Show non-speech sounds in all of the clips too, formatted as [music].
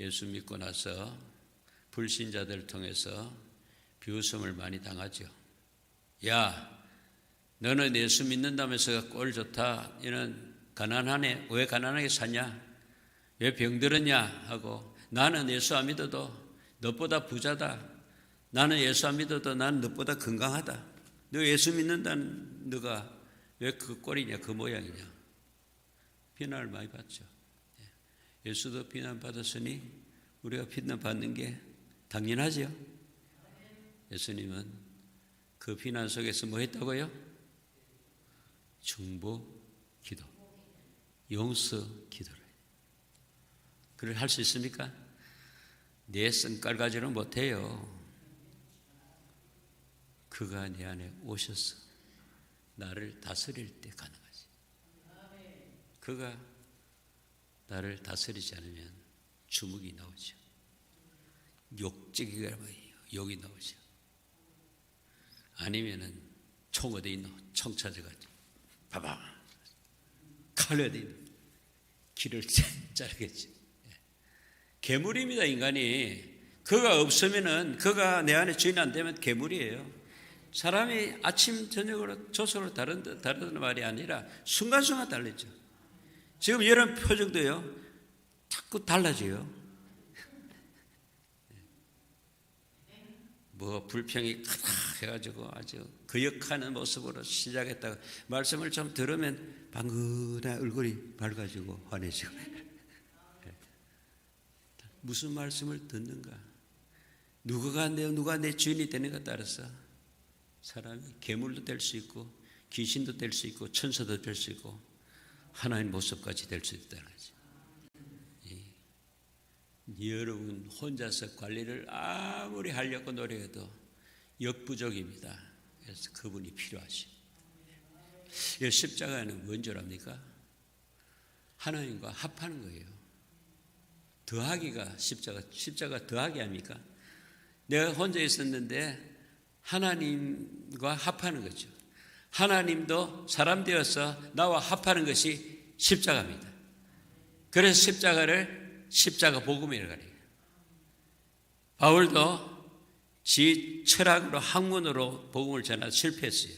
예수 믿고 나서 불신자들 통해서 비웃음을 많이 당하죠. 야, 너는 예수 믿는다면서 꼴 좋다. 이는 가난하네. 왜 가난하게 사냐? 왜 병들었냐? 하고 나는 예수 안 믿어도 너보다 부자다. 나는 예수 안 믿어도 나는 너보다 건강하다. 너 예수 믿는다는 너가 왜 그 꼴이냐, 그 모양이냐. 비난을 많이 받죠. 예. 예수도 비난받았으니 우리가 비난받는 게 당연하죠. 예수님은 그 비난 속에서 뭐 했다고요? 중보 기도, 용서 기도를. 그걸 할 수 있습니까? 내 성깔 가지는 못해요. 그가 내 안에 오셔서 나를 다스릴 때 가능하지. 그가 나를 다스리지 않으면 주먹이 나오죠. 욕적이가 뭐예요? 욕이 나오죠. 아니면은 총 어디 있노? 총 찾아가지고 봐봐 칼 어디 있노? 길을 [laughs] 자르겠지. 괴물입니다 인간이. 그가 없으면은 그가 내 안에 주인 안 되면 괴물이에요. 사람이 아침 저녁으로 조소로 다른 다른 말이 아니라 순간순간 달라져. 지금 이런 표정도요. 자꾸 달라져요. 뭐 불평이 크다 해가지고 아주 거역하는 모습으로 시작했다가 말씀을 좀 들으면 방긋한 얼굴이 밝아지고 환해지고. 무슨 말씀을 듣는가? 누가 내 누가 내 주인이 되는가 따라서 사람이 괴물도 될 수 있고 귀신도 될 수 있고 천사도 될 수 있고 하나님 모습까지 될수 있다는 거죠. 여러분 혼자서 관리를 아무리 하려고 노력해도 역부족입니다. 그래서 그분이 필요하시. 이 십자가는 뭔 줄 압니까? 하나님과 합하는 거예요. 더하기가 십자가, 십자가 더하기 합니까? 내가 혼자 있었는데 하나님과 합하는 거죠. 하나님도 사람 되어서 나와 합하는 것이 십자가입니다. 그래서 십자가를 십자가 복음이라고 해요. 바울도 지 철학으로 학문으로 복음을 전하 실패했어요.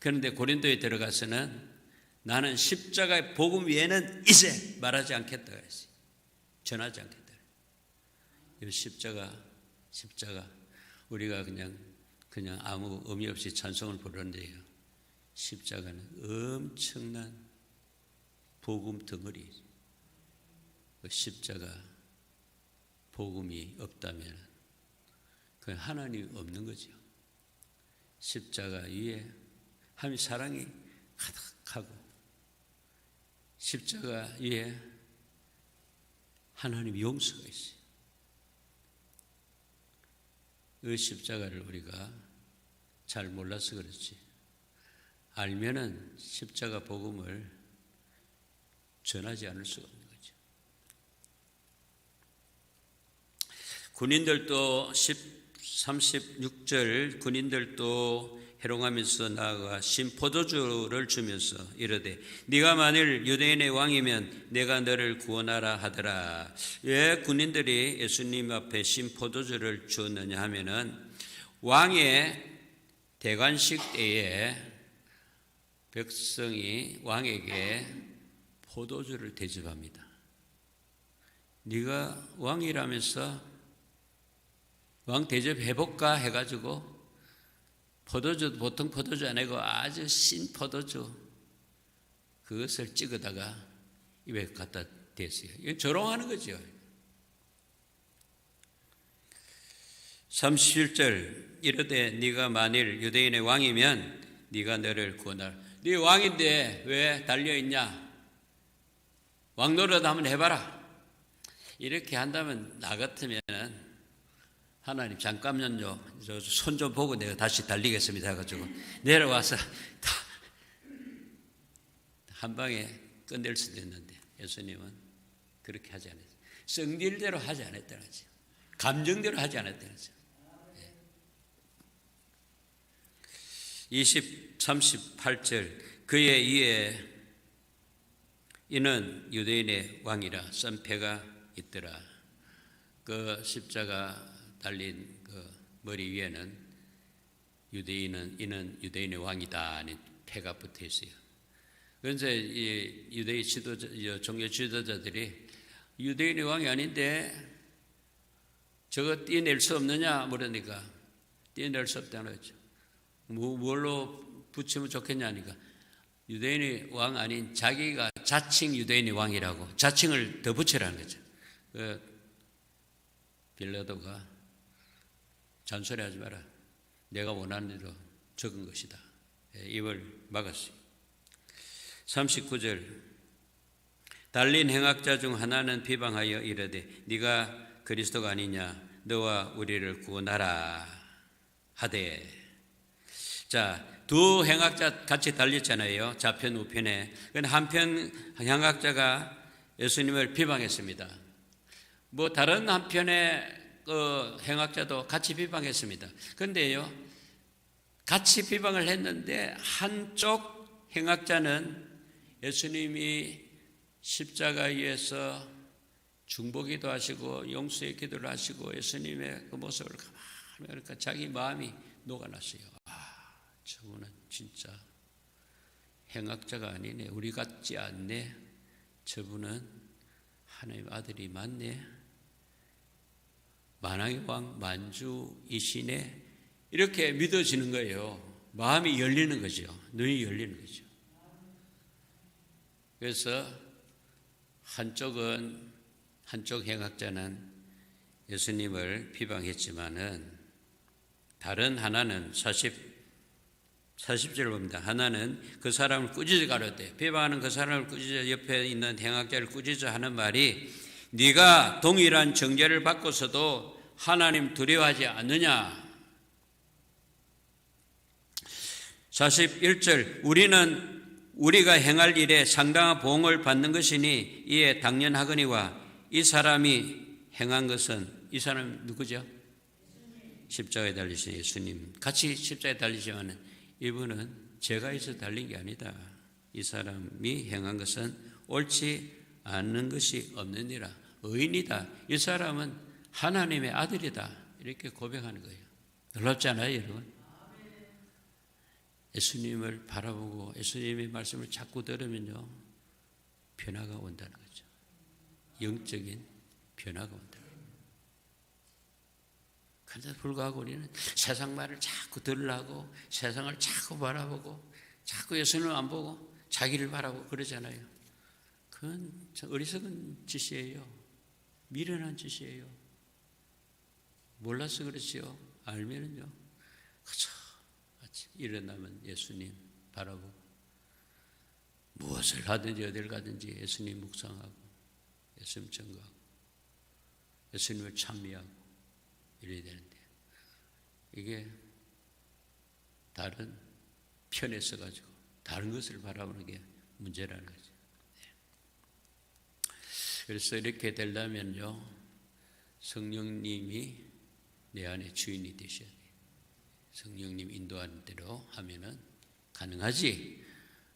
그런데 고린도에 들어가서는 나는 십자가의 복음 외에는 이제 말하지 않겠다 그랬어요. 전하지 않겠다. 이 십자가, 십자가 우리가 그냥 그냥 아무 의미 없이 찬송을 부르는데요. 십자가는 엄청난 복음 덩어리. 그 십자가 복음이 없다면 그 하나님 없는 거죠. 십자가 위에 하나님 사랑이 가득하고 십자가 위에 하나님 용서가 있어요. 그 십자가를 우리가 잘 몰라서 그렇지. 알면은 십자가 복음을 전하지 않을 수가 없는 거죠. 군인들도 10, 36절 군인들도 해롱하면서 나아가 신포도주를 주면서 이르되 네가 만일 유대인의 왕이면 내가 너를 구원하라 하더라. 왜 군인들이 예수님 앞에 신포도주를 주었느냐 하면은 왕의 대관식 때에 백성이 왕에게 포도주를 대접합니다. 네가 왕이라면서 왕 대접해 볼까 해 가지고 포도주 보통 포도주 아니고 아주 신 포도주 그것을 찍어다가 입에 갖다 댔어요. 이건 조롱하는 거죠. 31절 이르되 네가 만일 유대인의 왕이면 네가 너를 구원할 네 왕인데 왜 달려 있냐? 왕 노릇 한번 해봐라. 이렇게 한다면 나 같으면은 하나님 잠깐만요. 손 좀 보고 내가 다시 달리겠습니다. 해가지고 내려와서 한 방에 끝낼 수도 있는데 예수님은 그렇게 하지 않았어요. 성질대로 하지 않았다는 거죠. 감정대로 하지 않았다는 거죠. 20, 38절 그의 이에 이는 유대인의 왕이라 썬패가 있더라. 그 십자가 달린 그 머리 위에는 유대인은 이는 유대인의 왕이다 하는 패가 붙어 있어요. 그런데 이 유대인 지도자, 종교 지도자들이 유대인의 왕이 아닌데 저거 떼낼 수 없느냐 물으니까 떼낼 수 없다는 거죠. 뭐, 뭘로 붙이면 좋겠냐니까 유대인의 왕 아닌 자기가 자칭 유대인의 왕이라고 자칭을 더 붙이라는 거죠. 그 빌라도가 잔소리하지 마라. 내가 원하는 대로 적은 것이다. 예, 입을 막았어요. 39절 달린 행악자 중 하나는 비방하여 이르되 네가 그리스도가 아니냐 너와 우리를 구원하라 하되 자, 두 행악자 같이 달렸잖아요. 좌편 우편에. 한편 행악자가 예수님을 비방했습니다. 뭐 다른 한편의 그 행악자도 같이 비방했습니다. 그런데요. 같이 비방을 했는데 한쪽 행악자는 예수님이 십자가 위에서 중보기도 하시고 용서의 기도를 하시고 예수님의 그 모습을 가만히 그러니까 자기 마음이 녹아났어요. 아, 저분은 진짜 행악자가 아니네. 우리 같지 않네. 저분은 하나님 아들이 맞네. 만왕의 왕 만주이시네. 이렇게 믿어지는 거예요. 마음이 열리는 거죠. 눈이 열리는 거죠. 그래서 한쪽은 한쪽 행악자는 예수님을 비방했지만은 다른 하나는 40 40절을 봅니다. 하나는 그 사람을 꾸짖어 가로되 비방하는 그 사람을 꾸짖어 옆에 있는 행악자를 꾸짖어 하는 말이 네가 동일한 정죄를 받고서도 하나님 두려워하지 않느냐? 41절 우리는 우리가 행할 일에 상당한 보응을 받는 것이니 이에 당연하거니와 이 사람이 행한 것은 이 사람 누구죠? 십자가에 달리신 예수님 같이 십자가에 달리지만 이분은 제가 있어 달린 게 아니다. 이 사람이 행한 것은 옳지 않는 것이 없느니라. 의인이다. 이 사람은 하나님의 아들이다. 이렇게 고백하는 거예요. 놀랍잖아요, 여러분. 예수님을 바라보고 예수님의 말씀을 자꾸 들으면요. 변화가 온다는 거죠. 영적인 변화가 온다. 그런데 불구하고 우리는 세상 말을 자꾸 들으려고 세상을 자꾸 바라보고 자꾸 예수님을 안 보고 자기를 바라보고 그러잖아요. 그건 어리석은 짓이에요. 미련한 짓이에요. 몰라서 그렇지요. 알면은요. 그죠. 일어나면 예수님 바라보고 무엇을 하든지 어딜 가든지 예수님 묵상하고 예수님 증거하고 예수님을 찬미하고 이래야 되는데 이게 다른 편에 서가지고 다른 것을 바라보는 게 문제라는 거죠. 네. 그래서 이렇게 되려면요 성령님이 내 안에 주인이 되셔야 돼요. 성령님 인도하는 대로 하면은 가능하지.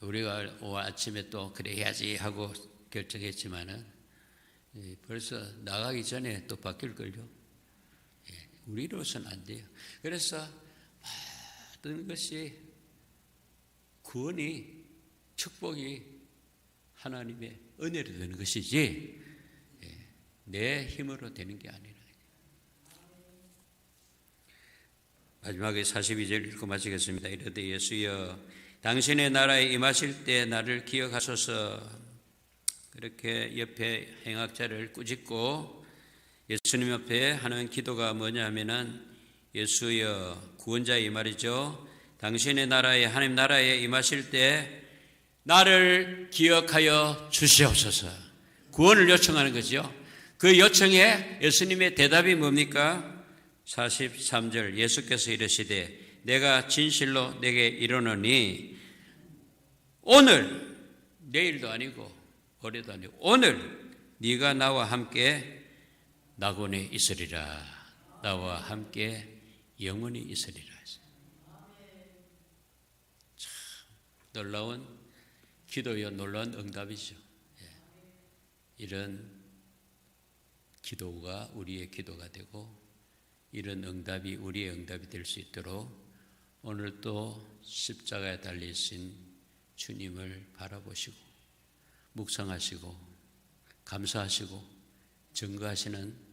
우리가 오 아침에 또 그래 야지 하고 결정했지만은 벌써 나가기 전에 또 바뀔 걸요. 예, 우리로서는 안 돼요. 그래서 모든 것이 구원이 축복이 하나님의 은혜로 되는 것이지 예, 내 힘으로 되는 게 아니라. 마지막에 42절 읽고 마치겠습니다. 이르되 예수여 당신의 나라에 임하실 때 나를 기억하소서 그렇게 옆에 행악자를 꾸짖고 예수님 옆에 하는 기도가 뭐냐 하면은 예수여 구원자 이 말이죠. 당신의 나라에 하나님 나라에 임하실 때 나를 기억하여 주시옵소서. 구원을 요청하는 거죠. 그 요청에 예수님의 대답이 뭡니까? 43절 예수께서 이르시되 내가 진실로 내게 이르노니 오늘 내일도 아니고 올해도 아니고 오늘 네가 나와 함께 낙원에 있으리라. 나와 함께 영원히 있으리라. 참 놀라운 기도여 놀라운 응답이죠. 예. 이런 기도가 우리의 기도가 되고 이런 응답이 우리의 응답이 될 수 있도록 오늘 또 십자가에 달리신 주님을 바라보시고 묵상하시고 감사하시고 증거하시는